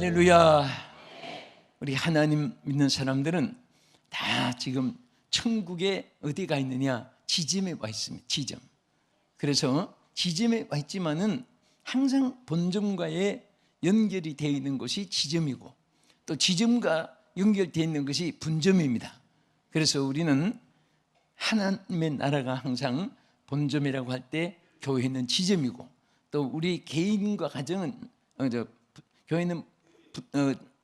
할렐루야. 우리 하나님 믿는 사람들은 다 지금 천국에 어디가 있느냐? 지점에 와 있습니다. 지점. 그래서 지점에 와 있지만은 항상 본점과의 연결이 되어 있는 것이 지점이고 또 지점과 연결되어 있는 것이 분점입니다. 그래서 우리는 하나님의 나라가 항상 본점이라고 할 때 교회는 지점이고 또 우리 개인과 가정은 어, 저, 교회는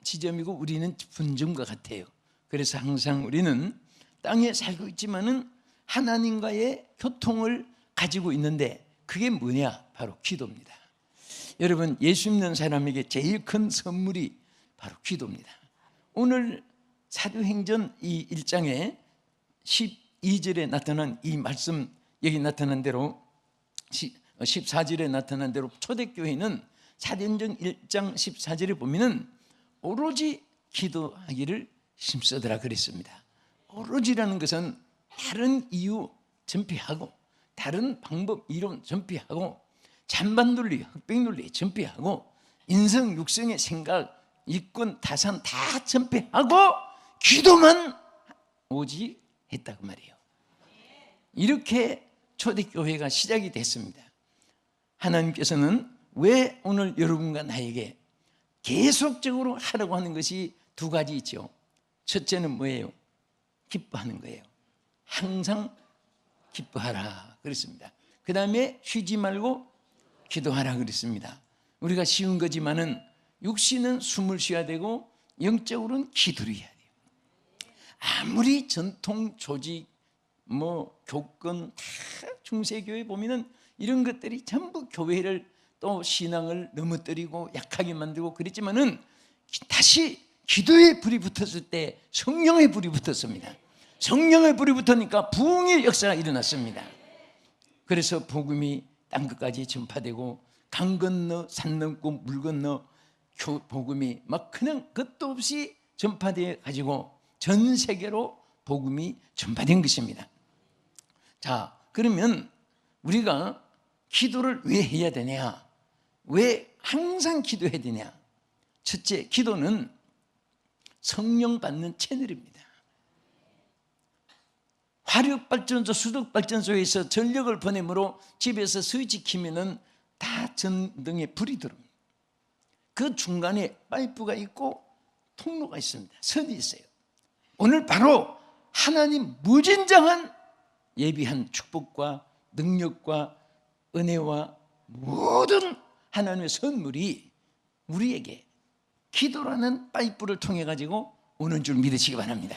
지점이고 우리는 분점과 같아요. 그래서 항상 우리는 땅에 살고 있지만은 하나님과의 교통을 가지고 있는데 그게 뭐냐? 바로 기도입니다. 여러분 예수 믿는 사람에게 제일 큰 선물이 바로 기도입니다. 오늘 사도행전 이 1장에 12절에 나타난 이 말씀 여기 나타난 대로 14절에 나타난 대로 초대교회는 사도행전 1장 14절에 보면은 오로지 기도하기를 힘쓰더라 그랬습니다. 오로지라는 것은 다른 이유 전폐하고 다른 방법 이론 전폐하고 잔반 논리, 흑백 논리 전폐하고 인성 육성의 생각, 이권 다산 다 전폐하고 기도만 오직 했다고 말이에요. 이렇게 초대교회가 시작이 됐습니다. 하나님께서는 왜 오늘 여러분과 나에게 계속적으로 하라고 하는 것이 두 가지 있죠. 첫째는 뭐예요? 기뻐하는 거예요. 항상 기뻐하라 그랬습니다. 그 다음에 쉬지 말고 기도하라 그랬습니다. 우리가 쉬운 거지만은 육신은 숨을 쉬어야 되고 영적으로는 기도를 해야 돼요. 아무리 전통 조직 뭐 교권 다 중세교회 보면은 이런 것들이 전부 교회를 또 신앙을 넘어뜨리고 약하게 만들고 그랬지만은 다시 기도의 불이 붙었을 때 성령의 불이 붙었습니다. 성령의 불이 붙으니까 부흥의 역사가 일어났습니다. 그래서 복음이 땅 끝까지 전파되고 강 건너 산 넘고 물 건너 복음이 막 그냥 끝도 없이 전파되어 가지고 전 세계로 복음이 전파된 것입니다. 자, 그러면 우리가 기도를 왜 해야 되냐? 왜 항상 기도해야 되냐? 첫째, 기도는 성령 받는 채널입니다. 화력발전소, 수력발전소에서 전력을 보내므로 집에서 스위치 키면은 다 전등에 불이 들어옵니다. 그 중간에 파이프가 있고 통로가 있습니다. 선이 있어요. 오늘 바로 하나님 무진장한 예비한 축복과 능력과 은혜와 모든 하나님의 선물이 우리에게 기도라는 파이프를 통해 가지고 오는 줄 믿으시기 바랍니다.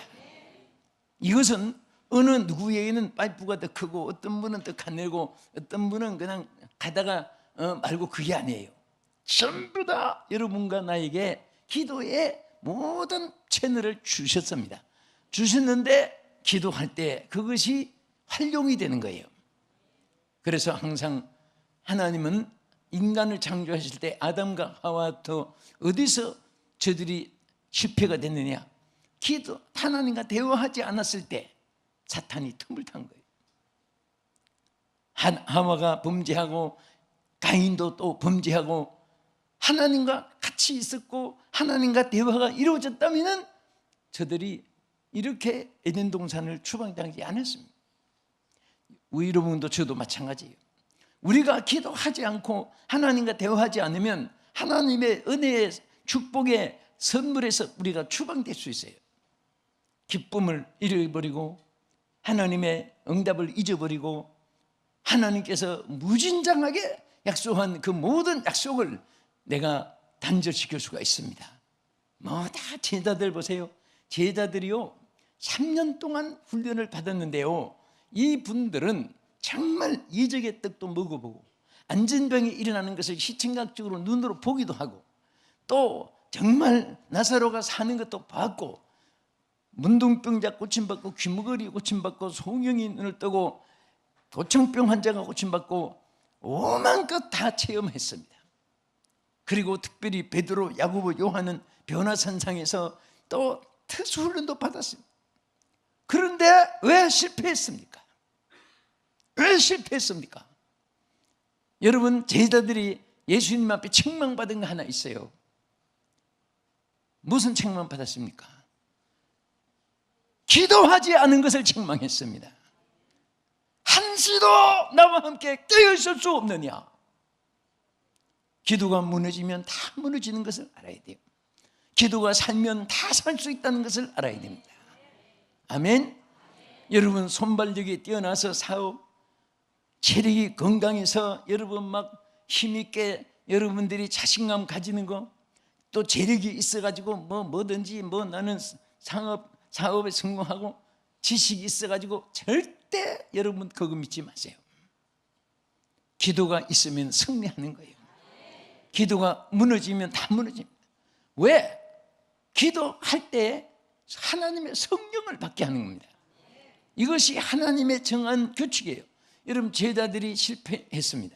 이것은 어느 누구에게는 파이프가 더 크고 어떤 분은 더 가늘고 어떤 분은 그냥 가다가 어, 말고 그게 아니에요. 전부 다 여러분과 나에게 기도의 모든 채널을 주셨습니다. 주셨는데 기도할 때 그것이 활용이 되는 거예요. 그래서 항상 하나님은 인간을 창조하실 때 아담과 하와부터 어디서 저들이 실패가 됐느냐? 기도 하나님과 대화하지 않았을 때 사탄이 틈을 탄 거예요. 하와가 범죄하고 가인도 또 범죄하고 하나님과 같이 있었고 하나님과 대화가 이루어졌다면 저들이 이렇게 에덴 동산을 추방당하지 않았습니다. 여러분도 저도 마찬가지예요. 우리가 기도하지 않고 하나님과 대화하지 않으면 하나님의 은혜의 축복의 선물에서 우리가 추방될 수 있어요. 기쁨을 잃어버리고 하나님의 응답을 잊어버리고 하나님께서 무진장하게 약속한 그 모든 약속을 내가 단절시킬 수가 있습니다. 뭐 다 제자들 보세요. 제자들이요. 3년 동안 훈련을 받았는데요. 이 분들은 정말 이적의 떡도 먹어보고 안전병이 일어나는 것을 시청각적으로 눈으로 보기도 하고 또 정말 나사로가 사는 것도 봤고 문둥병자 고침받고 귀머거리 고침받고 소경이 눈을 뜨고 도청병 환자가 고침받고 오만 것다 체험했습니다. 그리고 특별히 베드로, 야고보, 요한은 변화산상에서 또 특수 훈련도 받았습니다. 그런데 왜 실패했습니까? 왜 실패했습니까? 여러분 제자들이 예수님 앞에 책망받은 거 하나 있어요. 무슨 책망 받았습니까? 기도하지 않은 것을 책망했습니다. 한시도 나와 함께 깨어 있을 수 없느냐? 기도가 무너지면 다 무너지는 것을 알아야 돼요. 기도가 살면 다 살 수 있다는 것을 알아야 됩니다. 아멘. 여러분 손발력이 뛰어나서 사업, 체력이 건강해서 여러분 막 힘있게 여러분들이 자신감 가지는 거, 또 재력이 있어가지고 뭐 뭐든지 뭐 나는 상업 사업에 성공하고 지식이 있어가지고 절대 여러분 그거 믿지 마세요. 기도가 있으면 승리하는 거예요. 기도가 무너지면 다 무너집니다. 왜? 기도할 때 하나님의 성령을 받게 하는 겁니다. 이것이 하나님의 정한 규칙이에요. 여러분 제자들이 실패했습니다.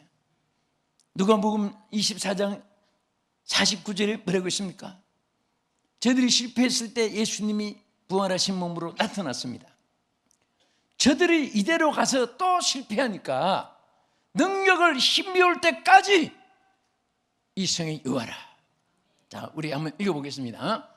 누가복음 24장 49절에 뭐라고 있습니까? 저들이 실패했을 때 예수님이 부활하신 몸으로 나타났습니다. 저들이 이대로 가서 또 실패하니까 능력을 올 때까지 이 성에 요하라. 자, 우리 한번 읽어보겠습니다.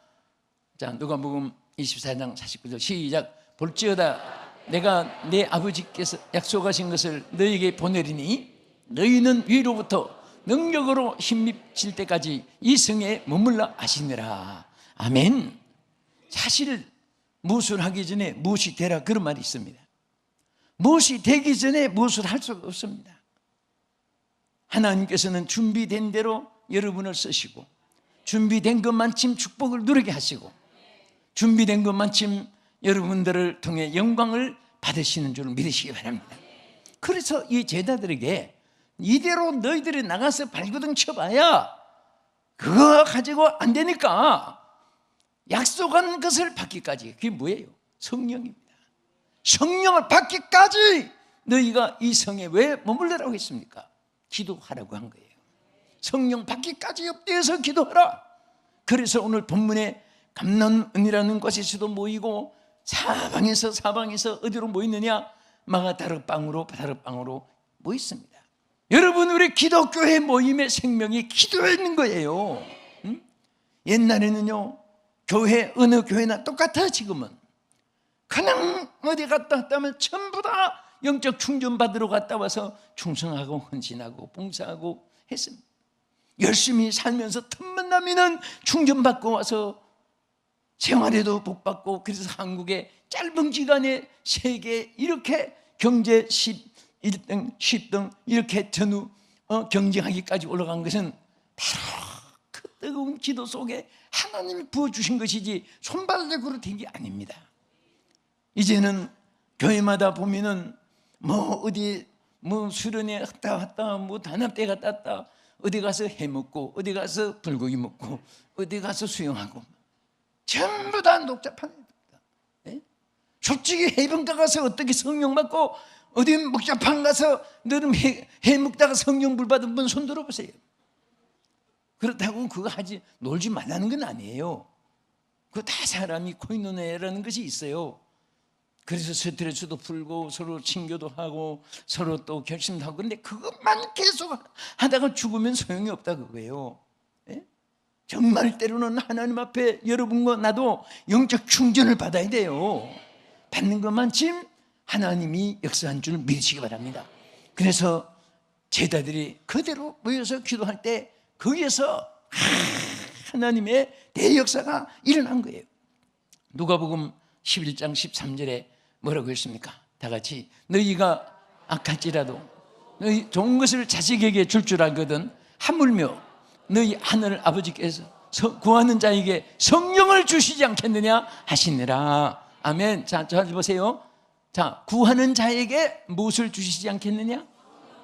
자, 누가복음 24장 49절 시작. 볼지어다 내가 내 아버지께서 약속하신 것을 너희에게 보내리니 너희는 위로부터 능력으로 힘입질 때까지 이 성에 머물러 하시느라. 아멘. 사실 무엇을 하기 전에 무엇이 되라 그런 말이 있습니다. 무엇이 되기 전에 무엇을 할 수가 없습니다. 하나님께서는 준비된 대로 여러분을 쓰시고 준비된 것만큼 축복을 누리게 하시고 준비된 것만큼 여러분들을 통해 영광을 받으시는 줄 믿으시기 바랍니다. 그래서 이 제자들에게 이대로 너희들이 나가서 발구등 쳐봐야 그거 가지고 안 되니까 약속한 것을 받기까지 그게 뭐예요? 성령입니다. 성령을 받기까지 너희가 이 성에 왜 머물러라고 했습니까? 기도하라고 한 거예요. 성령 받기까지 엎드려서 기도하라. 그래서 오늘 본문에 감난은이라는 곳에서도 모이고 사방에서 사방에서 어디로 모이느냐? 마가다르방으로 다르방으로 모였습니다. 여러분 우리 기독교회 모임의 생명이 기도에 있는 거예요. 응? 옛날에는요 교회 어느 교회나 똑같아 지금은 그냥 어디 갔다 왔다 하면 전부 다 영적 충전 받으러 갔다 와서 충성하고 헌신하고 봉사하고 했습니다. 열심히 살면서 틈만 나면은 충전 받고 와서 생활에도 복 받고 그래서 한국에 짧은 기간에 세계 이렇게 경제 11등, 10등 이렇게 전후 어, 경쟁하기까지 올라간 것은 바로 그 뜨거운 기도 속에 하나님이 부어주신 것이지 손발력으로 된 게 아닙니다. 이제는 교회마다 보면은 뭐 어디 뭐 수련회 갔다 왔다 뭐 단합대 갔다 왔다 어디 가서 해 먹고 어디 가서 불고기 먹고 어디 가서 수영하고 전부 다 녹잡한 예? 솔직히 해변가 가서 어떻게 성령 받고 어디 목자판 가서 너는 해, 해 먹다가 성령 불 받은 분 손 들어 보세요. 그렇다고 그거 하지 놀지 말라는 건 아니에요. 그 다 사람이 코이노네라는 것이 있어요. 그래서 스트레스도 풀고 서로 친교도 하고 서로 또 결심도 하고 근데 그것만 계속 하다가 죽으면 소용이 없다 그거예요. 예? 정말 때로는 하나님 앞에 여러분과 나도 영적 충전을 받아야 돼요. 받는 것만큼 하나님이 역사한 줄 믿으시기 바랍니다. 그래서 제자들이 그대로 모여서 기도할 때 거기에서 하나님의 대역사가 일어난 거예요. 누가복음 11장 13절에 뭐라고 했습니까? 다 같이 너희가 악할지라도 너희 좋은 것을 자식에게 줄 줄 알거든 하물며 너희 하늘 아버지께서 구하는 자에게 성령을 주시지 않겠느냐 하시느라. 아멘. 자, 잘 보세요. 자 구하는 자에게 무엇을 주시지 않겠느냐?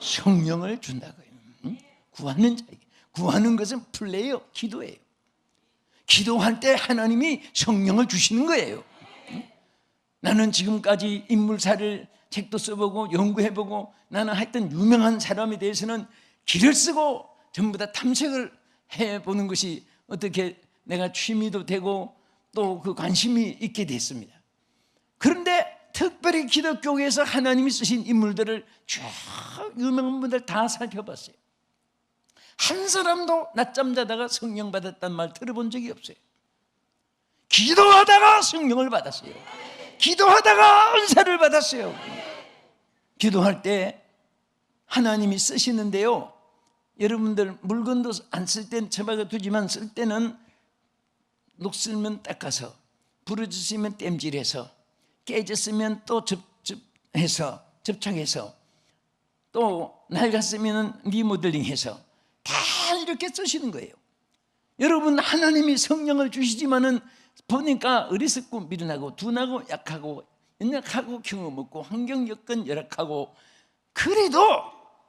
성령을 준다고요. 응? 구하는 자에게. 구하는 것은 플레이어 기도예요. 기도할 때 하나님이 성령을 주시는 거예요. 나는 지금까지 인물사를 책도 써보고 연구해보고 나는 하여튼 유명한 사람에 대해서는 길을 쓰고 전부 다 탐색을 해보는 것이 어떻게 내가 취미도 되고 또 그 관심이 있게 됐습니다. 그런데 특별히 기독교에서 하나님이 쓰신 인물들을 쭉 유명한 분들 다 살펴봤어요. 한 사람도 낮잠 자다가 성령 받았단 말 들어본 적이 없어요. 기도하다가 성령을 받았어요. 기도하다가 은사를 받았어요. 기도할 때 하나님이 쓰시는데요. 여러분들 물건도 안쓸 때는 처박아 두지만 쓸 때는 녹슬면 닦아서 부러졌으면 땜질해서 깨졌으면 또 접접해서 접착해서 또 낡았으면 리모델링해서 다 이렇게 쓰시는 거예요. 여러분 하나님이 성령을 주시지만은 보니까 어리석고 미련하고 둔하고 약하고 연약하고 경험 없고 환경 여건 열악하고 그래도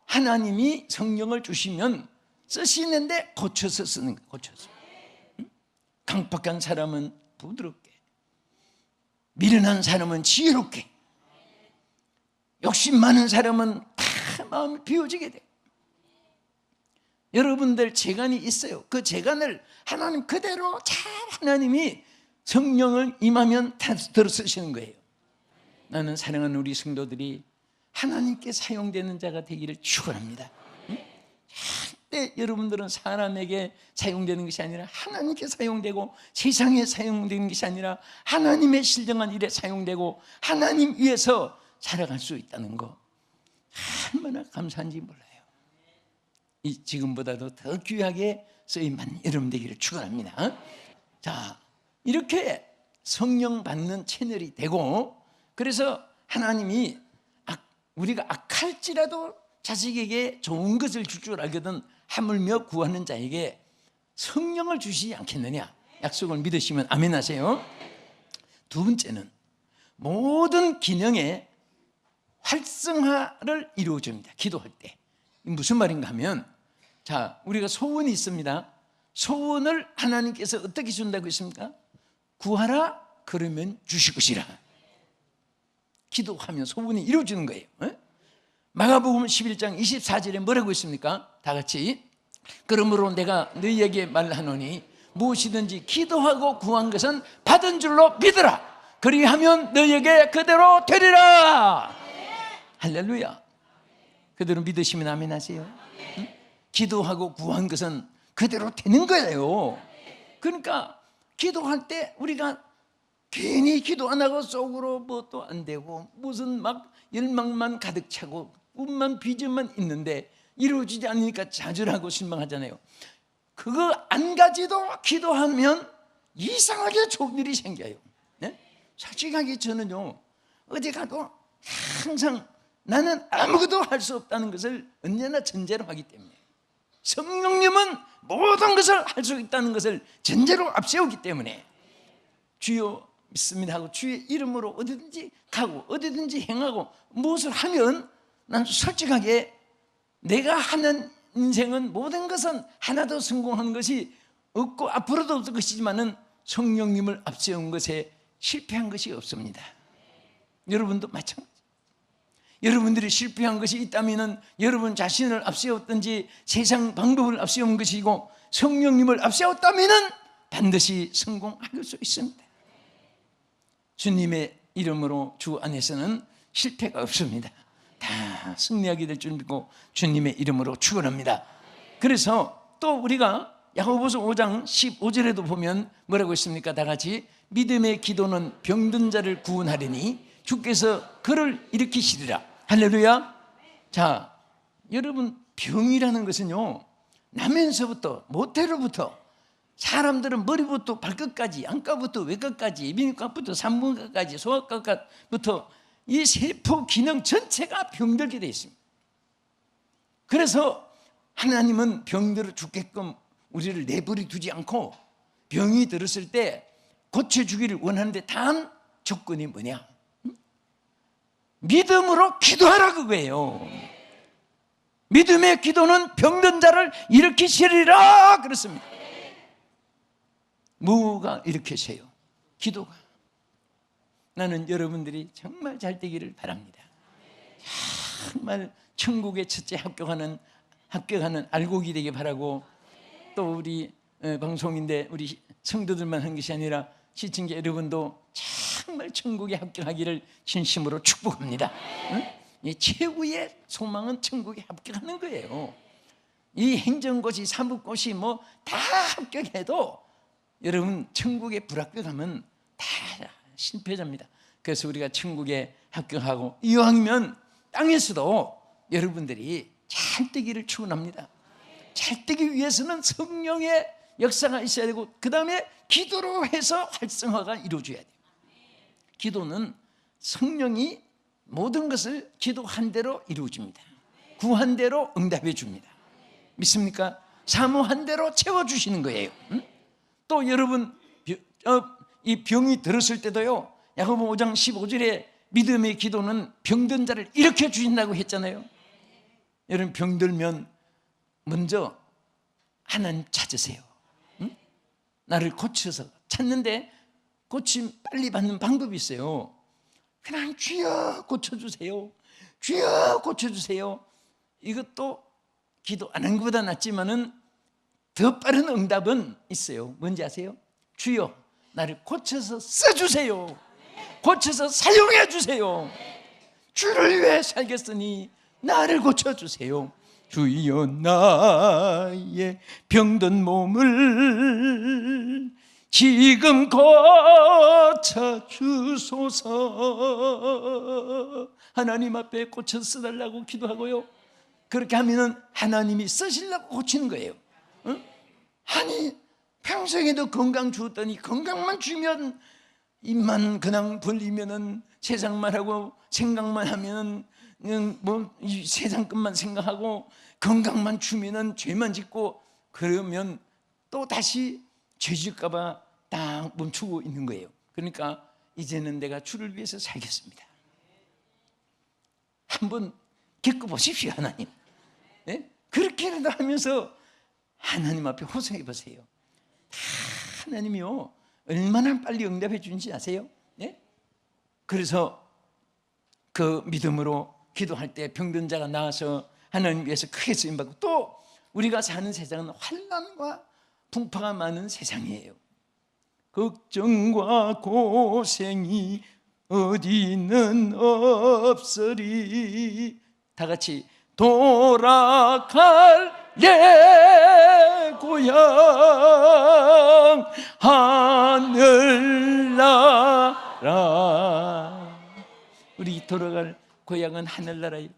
하나님이 성령을 주시면 쓰시는데 고쳐서 쓰는 거예요. 고쳐서. 응? 강박한 사람은 부드럽게 미련한 사람은 지혜롭게 욕심 많은 사람은 다 마음이 비워지게 돼. 여러분들 재간이 있어요. 그 재간을 하나님 그대로 잘 하나님이 성령을 임하면 다 들어 쓰시는 거예요. 나는 사랑하는 우리 성도들이 하나님께 사용되는 자가 되기를 축원합니다. 응? 절대 여러분들은 사람에게 사용되는 것이 아니라 하나님께 사용되고 세상에 사용되는 것이 아니라 하나님의 신령한 일에 사용되고 하나님 위해서 살아갈 수 있다는 거 얼마나 감사한지 몰라요. 이 지금보다도 더 귀하게 쓰임만 여러분 되기를 축원합니다. 자, 이렇게 성령 받는 채널이 되고 그래서 하나님이 악- 우리가 악할지라도 자식에게 좋은 것을 줄 줄 알거든 하물며 구하는 자에게 성령을 주시지 않겠느냐 약속을 믿으시면 아멘 하세요. 두 번째는 모든 기능의 활성화를 이루어줍니다. 기도할 때. 무슨 말인가 하면 자, 우리가 소원이 있습니다. 소원을 하나님께서 어떻게 준다고 했습니까? 구하라 그러면 주실 것이라. 기도하면 소원이 이루어지는 거예요. 어? 마가복음 11장 24절에 뭐라고 있습니까? 다 같이 그러므로 내가 너희에게 말하노니 무엇이든지 기도하고 구한 것은 받은 줄로 믿으라. 그리하면 너희에게 그대로 되리라. 할렐루야. 그대로 믿으시면 아멘 하세요. 응? 기도하고 구한 것은 그대로 되는 거예요. 그러니까 기도할 때 우리가 괜히 기도 안 하고 속으로 뭣도 안 되고 무슨 막 열망만 가득 차고 꿈만 비전만 있는데 이루어지지 않으니까 좌절하고 실망하잖아요. 그거 안 가지도 기도하면 이상하게 좋은 일이 생겨요. 네? 솔직하게 저는요 어디 가도 항상 나는 아무것도 할 수 없다는 것을 언제나 전제로 하기 때문에 성령님은 모든 것을 할 수 있다는 것을 전제로 앞세우기 때문에 주여 믿습니다 하고 주의 이름으로 어디든지 가고 어디든지 행하고 무엇을 하면 난 솔직하게 내가 하는 인생은 모든 것은 하나도 성공하는 것이 없고 앞으로도 없을 것이지만은 성령님을 앞세운 것에 실패한 것이 없습니다. 여러분도 마찬가지. 여러분들이 실패한 것이 있다면은 여러분 자신을 앞세웠든지 세상 방법을 앞세운 것이고 성령님을 앞세웠다면은 반드시 성공할 수 있습니다. 주님의 이름으로 주 안에서는 실패가 없습니다. 다 승리하게 될 줄 믿고 주님의 이름으로 축원합니다. 그래서 또 우리가 야고보서 5장 15절에도 보면 뭐라고 있습니까? 다 같이 믿음의 기도는 병든 자를 구원하리니 주께서 그를 일으키시리라. 할렐루야. 자, 여러분 병이라는 것은요. 나면서부터 모태로부터 사람들은 머리부터 발끝까지 안과부터 외과까지 민과부터 산부인과까지 소아과부터 이 세포 기능 전체가 병들게 되어 있습니다. 그래서 하나님은 병들어 죽게끔 우리를 내버려 두지 않고 병이 들었을 때 고쳐주기를 원하는데 단 조건이 뭐냐? 믿음으로 기도하라 그거예요. 믿음의 기도는 병든 자를 일으키시리라 그랬습니다. 뭐가 일으키세요? 기도가. 나는 여러분들이 정말 잘 되기를 바랍니다. 정말 천국의 첫째 합격하는 합격하는 알곡이 되길 바라고 또 우리 어, 방송인데 우리 성도들만 한 것이 아니라 시청자 여러분도 정말 천국에 합격하기를 진심으로 축복합니다. 응? 이 최고의 소망은 천국에 합격하는 거예요. 이 행정고시, 사법고시 뭐 다 합격해도 여러분 천국에 불합격하면 다 실패자입니다. 그래서 우리가 천국에 합격하고 이왕이면 땅에서도 여러분들이 잘 되기를 축원합니다. 잘 되기 위해서는 성령의 역사가 있어야 되고 그 다음에 기도로 해서 활성화가 이루어져야 돼요. 기도는 성령이 모든 것을 기도한 대로 이루어집니다. 구한 대로 응답해 줍니다. 믿습니까? 사모한 대로 채워주시는 거예요. 응? 또 여러분 어, 이 병이 들었을 때도요. 야고보 5장 15절에 믿음의 기도는 병든 자를 일으켜 주신다고 했잖아요. 여러분 병들면 먼저 하나님 찾으세요. 응? 나를 고쳐서 찾는데 고침 빨리 받는 방법이 있어요. 그냥 주여 고쳐주세요. 주여 고쳐주세요. 이것도 기도 안 한 것보다 낫지만은 더 빠른 응답은 있어요. 뭔지 아세요? 주여 나를 고쳐서 써주세요. 고쳐서 사용해 주세요. 주를 위해 살겠으니 나를 고쳐주세요. 주여 나의 병든 몸을 지금 고쳐 주소서 하나님 앞에 고쳐 써달라고 기도하고요 그렇게 하면은 하나님이 쓰시려고 고치는 거예요 응? 아니 평생에도 건강 주었더니 건강만 주면 입만 그냥 벌리면은 세상만 하고 생각만 하면은 뭐이 세상 것만 생각하고 건강만 주면은 죄만 짓고 그러면 또 다시 죄질까봐 딱 멈추고 있는 거예요. 그러니까 이제는 내가 주를 위해서 살겠습니다. 한번 겪어보십시오, 하나님. 예? 그렇게라도 하면서 하나님 앞에 호소해 보세요. 다 하나님이요. 얼마나 빨리 응답해 주는지 아세요? 예? 그래서 그 믿음으로 기도할 때 병든 자가 나와서 하나님 위해서 크게 쓰임 받고 또 우리가 사는 세상은 환란과 풍파가 많은 세상이에요. 걱정과 고생이 어디는 없으리 다 같이 돌아갈 내 고향 하늘나라. 우리 돌아갈 고향은 하늘나라예요.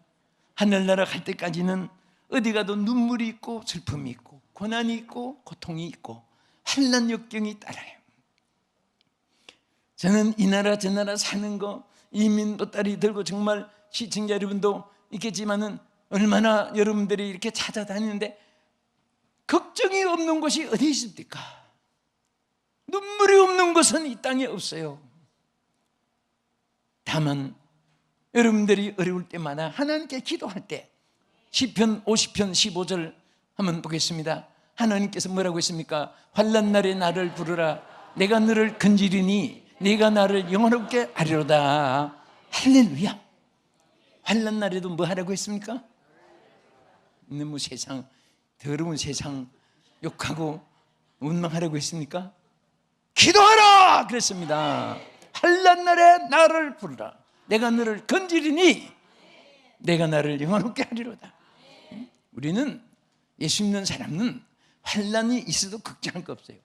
하늘나라 갈 때까지는 어디 가도 눈물이 있고 슬픔이 있고 고난이 있고 고통이 있고 환난 역경이 따라요. 저는 이 나라 저 나라 사는 거 이민 보따리 들고 정말 시청자 여러분도 있겠지만은 얼마나 여러분들이 이렇게 찾아다니는데 걱정이 없는 곳이 어디 있습니까? 눈물이 없는 곳은 이 땅에 없어요. 다만 여러분들이 어려울 때마다 하나님께 기도할 때 시편 50편 15절 한번 보겠습니다. 하나님께서 뭐라고 했습니까? 환난 날에 나를 부르라. 내가 너를 건지리니 네가 나를 영원롭게 하리로다. 할렐루야. 환난 날에도 뭐 하라고 했습니까? 너무 세상 더러운 세상 욕하고 원망하라고 했습니까? 기도하라 그랬습니다. 환난 날에 나를 부르라. 내가 너를 건지리니 내가 나를 영원롭게 하리로다. 우리는 예수 믿는 사람은 환란이 있어도 걱정할 거 없어요.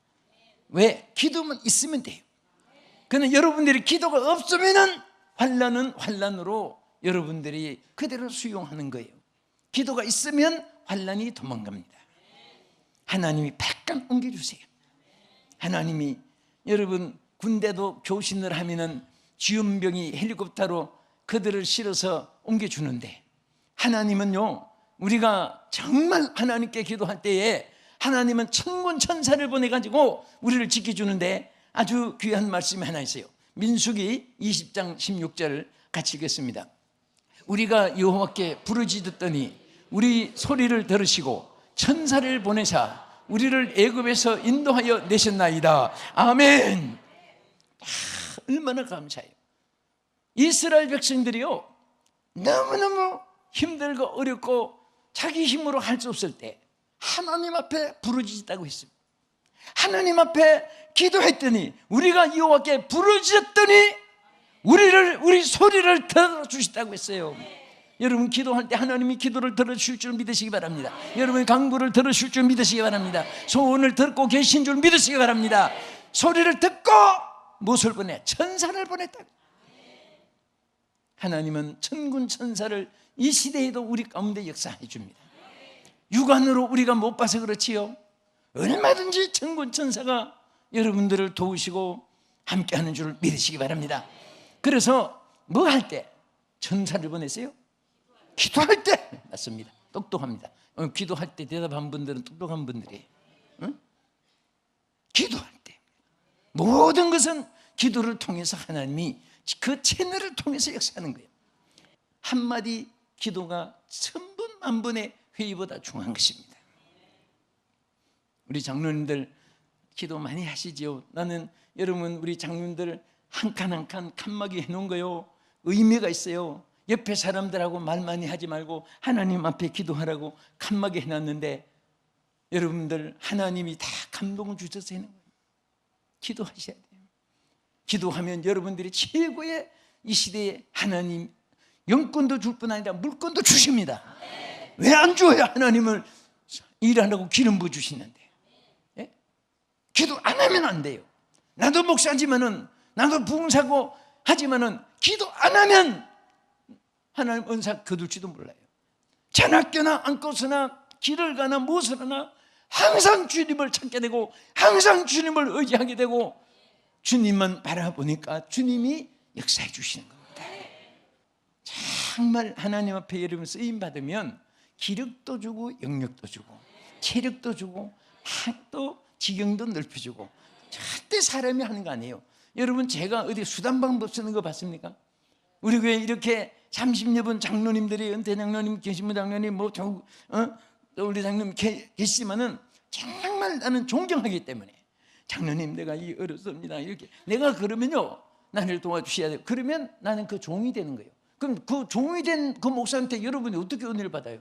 왜? 기도만 있으면 돼요. 그런데 여러분들이 기도가 없으면은 환란은 환란으로 여러분들이 그대로 수용하는 거예요. 기도가 있으면 환란이 도망갑니다. 하나님이 백간 옮겨주세요. 하나님이 여러분 군대도 교신을 하면은 지원병이 헬리콥터로 그들을 실어서 옮겨주는데 하나님은요 우리가 정말 하나님께 기도할 때에 하나님은 천군 천사를 보내가지고 우리를 지켜주는데 아주 귀한 말씀이 하나 있어요. 민수기 20장 16절을 같이 읽겠습니다. 우리가 여호와께 부르짖었더니 우리 소리를 들으시고 천사를 보내사 우리를 애굽에서 인도하여 내셨나이다. 아멘. 아, 얼마나 감사해요. 이스라엘 백성들이요 너무너무 힘들고 어렵고 자기 힘으로 할 수 없을 때 하나님 앞에 부르짖었다고 했습니다. 하나님 앞에 기도했더니 우리가 여호와께 부르짖었더니 우리를 우리 소리를 들어주시다고 했어요. 여러분 기도할 때 하나님이 기도를 들어주실 줄 믿으시기 바랍니다. 여러분의 강구를 들어주실 줄 믿으시기 바랍니다. 소원을 듣고 계신 줄 믿으시기 바랍니다. 소리를 듣고 무엇을 보내? 천사를 보냈다. 하나님은 천군 천사를 이 시대에도 우리 가운데 역사해 줍니다. 육안으로 우리가 못 봐서 그렇지요. 얼마든지 천군 천사가 여러분들을 도우시고 함께하는 줄 믿으시기 바랍니다. 그래서 뭐 할 때 천사를 보냈어요? 기도할 때 맞습니다. 똑똑합니다. 어, 기도할 때 대답한 분들은 똑똑한 분들이에요. 응? 기도할 때 모든 것은 기도를 통해서 하나님이 그 채널을 통해서 역사하는 거예요. 한마디 기도가 천분 만분의 회의보다 중요한 것입니다. 우리 장로님들 기도 많이 하시지요. 나는 여러분 우리 장로님들 한 칸 한 칸 칸막이 해놓은 거요. 의미가 있어요. 옆에 사람들하고 말 많이 하지 말고 하나님 앞에 기도하라고 칸막이 해놨는데 여러분들 하나님이 다 감동을 주셔서 해놓은 거예요. 기도하셔야 돼요. 기도하면 여러분들이 최고의 이 시대에 하나님 영권도 줄 뿐 아니라 물권도 주십니다. 왜안 줘요? 하나님을 일하라고 기름 부어 주시는데. 예? 기도 안 하면 안 돼요. 나도 목사지만은 나도 부흥사고 하지만은 기도 안 하면 하나님 은사 거둘지도 몰라요. 전학교나 안고서나 길을 가나 무엇을 하나 항상 주님을 찾게 되고 항상 주님을 의지하게 되고 주님만 바라보니까 주님이 역사해 주시는 겁니다. 정말 하나님 앞에 여러분 쓰임 받으면 기력도 주고 영력도 주고 체력도 주고 또 지경도 넓혀주고 절대 사람이 하는 거 아니에요. 여러분 제가 어디 수단 방법 쓰는 거 봤습니까? 우리 교회 이렇게 30여 분 장로님들이 은퇴 장로님, 계시문 장로님, 뭐 조, 어? 또 우리 장로님 계, 계시지만은 정말 나는 존경하기 때문에 장로님 내가 이 어렵습니다 이렇게 내가 그러면요 나를 도와주셔야 돼요. 그러면 나는 그 종이 되는 거예요. 그럼 그 종이 된 그 목사한테 여러분이 어떻게 은혜를 받아요?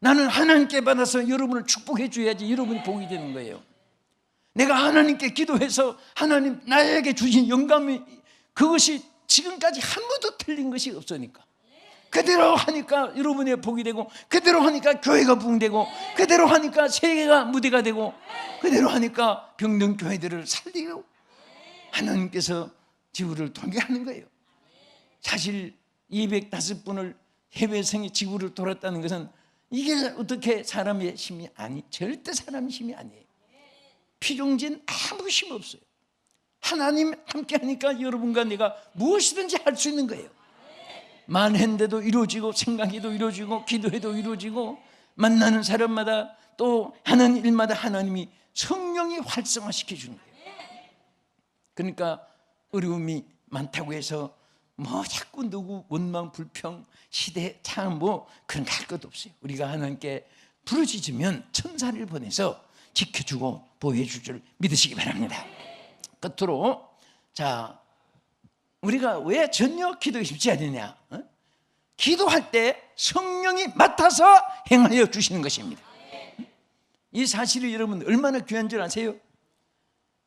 나는 하나님께 받아서 여러분을 축복해 줘야지 여러분이 복이 되는 거예요. 내가 하나님께 기도해서 하나님 나에게 주신 영감이 그것이 지금까지 한 번도 틀린 것이 없으니까. 그대로 하니까 여러분의 복이 되고 그대로 하니까 교회가 부흥되고 그대로 하니까 세계가 무대가 되고 그대로 하니까 병든 교회들을 살리고 하나님께서 지구를 돌게 하는 거예요. 사실 205분을 해외성이 지구를 돌았다는 것은 이게 어떻게 사람의 힘이 아니 절대 사람의 힘이 아니에요. 피종진 아무 힘 없어요. 하나님 함께 하니까 여러분과 내가 무엇이든지 할 수 있는 거예요. 만행대도 이루어지고 생각해도 이루어지고 기도해도 이루어지고 만나는 사람마다 또 하는 일마다 하나님이 성령이 활성화시켜 주는 거예요. 그러니까 어려움이 많다고 해서 뭐 자꾸 누구 원망 불평 시대 참뭐 그런 거 할 것도 없어요. 우리가 하나님께 부르짖으면 천사를 보내서 지켜주고 보호해 줄 줄 믿으시기 바랍니다. 끝으로 자 우리가 왜 전혀 기도가 쉽지 않느냐? 어? 기도할 때 성령이 맡아서 행하여 주시는 것입니다. 이 사실을 여러분 얼마나 귀한 줄 아세요?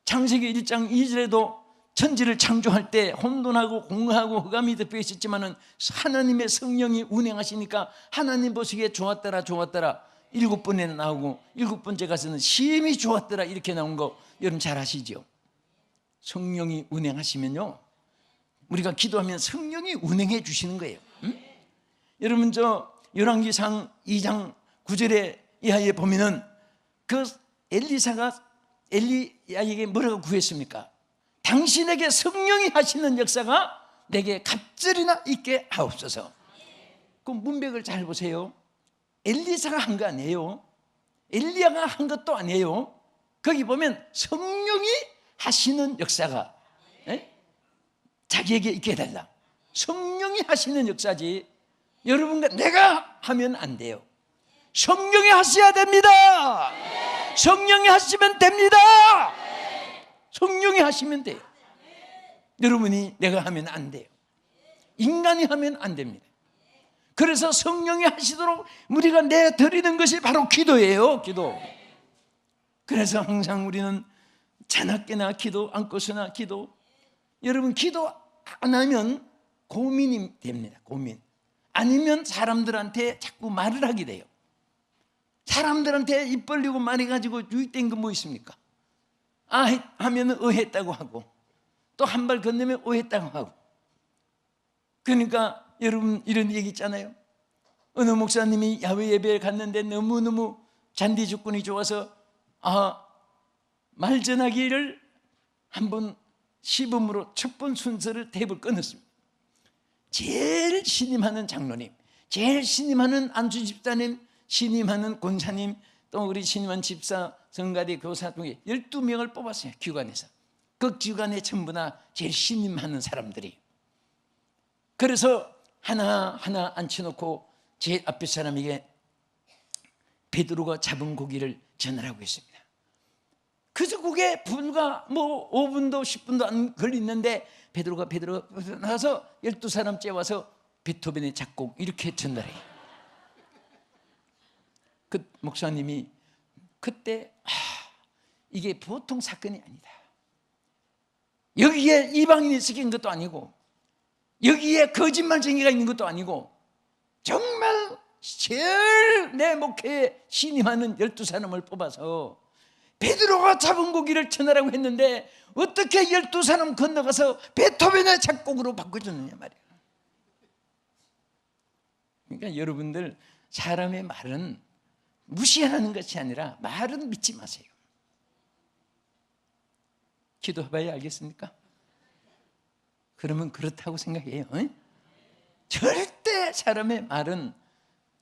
창세기 1장 2절에도 천지를 창조할 때 혼돈하고 공허하고 흑암이 덮여 있었지만은 하나님의 성령이 운행하시니까 하나님 보시기에 좋았더라 좋았더라 일곱 번에 나오고 일곱 번째 가서는 심히 좋았더라 이렇게 나온 거 여러분 잘 아시죠? 성령이 운행하시면요 우리가 기도하면 성령이 운행해 주시는 거예요. 응? 여러분 저 열왕기상 2장 9절에 이하에 보면은 그 엘리사가 엘리야에게 뭐라고 구했습니까? 당신에게 성령이 하시는 역사가 내게 갑절이나 있게 하옵소서. 그 문맥을 잘 보세요. 엘리사가 한 거 아니에요. 엘리야가 한 것도 아니에요. 거기 보면 성령이 하시는 역사가 에? 자기에게 있게 해달라. 성령이 하시는 역사지. 여러분과 내가 하면 안 돼요. 성령이 하셔야 됩니다. 성령이 하시면 됩니다. 성령이 하시면 돼요. 여러분이 내가 하면 안 돼요. 인간이 하면 안 됩니다. 그래서 성령이 하시도록 우리가 내 드리는 것이 바로 기도예요. 기도. 그래서 항상 우리는 자나깨나 기도, 안고서나 기도. 여러분 기도 안 하면 고민이 됩니다. 고민. 아니면 사람들한테 자꾸 말을 하게 돼요. 사람들한테 입 벌리고 말해가지고 유익된 건 뭐 있습니까? 아 하면 의했다고 하고 또 한 발 건너면 오했다고 하고 그러니까 여러분 이런 얘기 있잖아요. 어느 목사님이 야외 예배에 갔는데 너무너무 잔디 조건이 좋아서 아 말 전하기를 한번 시범으로 첫 번 순서를 탭을 끊었습니다. 제일 신임하는 장로님, 제일 신임하는 안주 집사님, 신임하는 권사님, 또 우리 신임한 집사, 성가대 교사 중에 12명을 뽑았어요. 기관에서. 그 기관에 전부 다 제일 신임하는 사람들이. 그래서 하나하나 앉혀놓고 제 앞에 사람에게 베드로가 잡은 고기를 전하라고 했습니다. 그저 그게 불과 뭐 5분도 10분도 안 걸리는데 베드로가 베드로가 나가서 12사람째 와서 베토벤의 작곡 이렇게 전달해. 그 목사님이 그때 아, 이게 보통 사건이 아니다. 여기에 이방인이 섞인 것도 아니고 여기에 거짓말쟁이가 있는 것도 아니고 정말 제일 내 목회에 신임하는 열두 사람을 뽑아서 베드로가 잡은 고기를 전하라고 했는데 어떻게 열두 사람 건너가서 베토벤의 작곡으로 바꿔줬느냐 말이야. 그러니까 여러분들 사람의 말은 무시하는 것이 아니라 말은 믿지 마세요. 기도해봐야 알겠습니까? 그러면 그렇다고 생각해요. 응? 절대 사람의 말은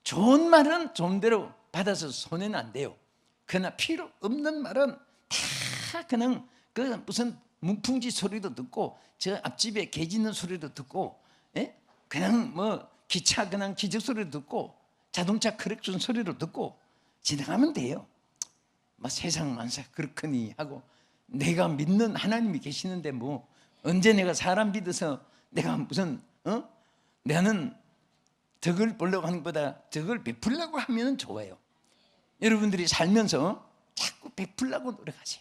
좋은 말은 좋은 대로 받아서 손해는 안 돼요. 그러나 필요 없는 말은 다 그냥 그 무슨 문풍지 소리도 듣고 저 앞집에 개 짖는 소리도 듣고 예? 그냥 뭐 기차 그냥 기적 소리도 듣고 자동차 크랙션 소리도 듣고 지나가면 돼요. 뭐 세상 만사 그렇거니 하고 내가 믿는 하나님이 계시는데 뭐 언제 내가 사람 믿어서 내가 무슨 어? 나는 덕을 보려고 하는 것보다 덕을 베풀려고 하면 좋아요. 여러분들이 살면서 자꾸 베풀려고 노력하세요.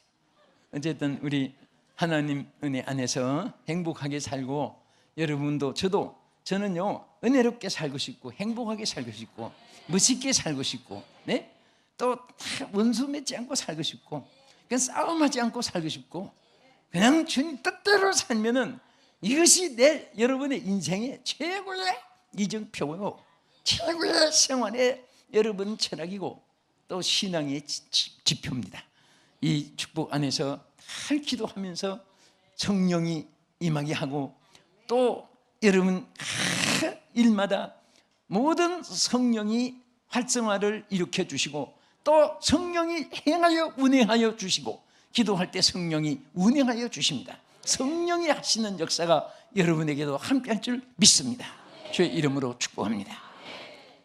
어쨌든 우리 하나님 은혜 안에서 행복하게 살고 여러분도 저도 저는요 은혜롭게 살고 싶고 행복하게 살고 싶고 멋있게 살고 싶고 네? 또다 원수 맺지 않고 살고 싶고 그냥 싸움하지 않고 살고 싶고 그냥 주님 뜻대로 살면은 이것이 내 여러분의 인생의 최고의 이정표요 최고의 생활의 여러분 철학이고 또 신앙의 지표입니다. 이 축복 안에서 잘 기도하면서 성령이 임하게 하고 또 여러분 하, 일마다 모든 성령이 활성화를 일으켜 주시고 또 성령이 행하여 운행하여 주시고 기도할 때 성령이 운행하여 주십니다. 성령이 하시는 역사가 여러분에게도 함께할 줄 믿습니다. 주의 이름으로 축복합니다.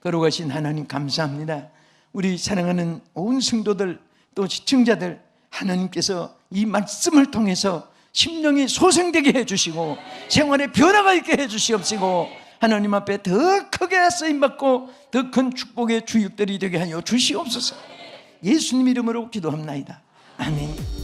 거룩하신 하나님 감사합니다. 우리 사랑하는 온 성도들 또 시청자들 하나님께서 이 말씀을 통해서 심령이 소생되게 해주시고 생활에 변화가 있게 해주시옵시고 하나님 앞에 더 크게 쓰임받고 더 큰 축복의 주육들이 되게 하여 주시옵소서 예수님 이름으로 기도합나이다 아멘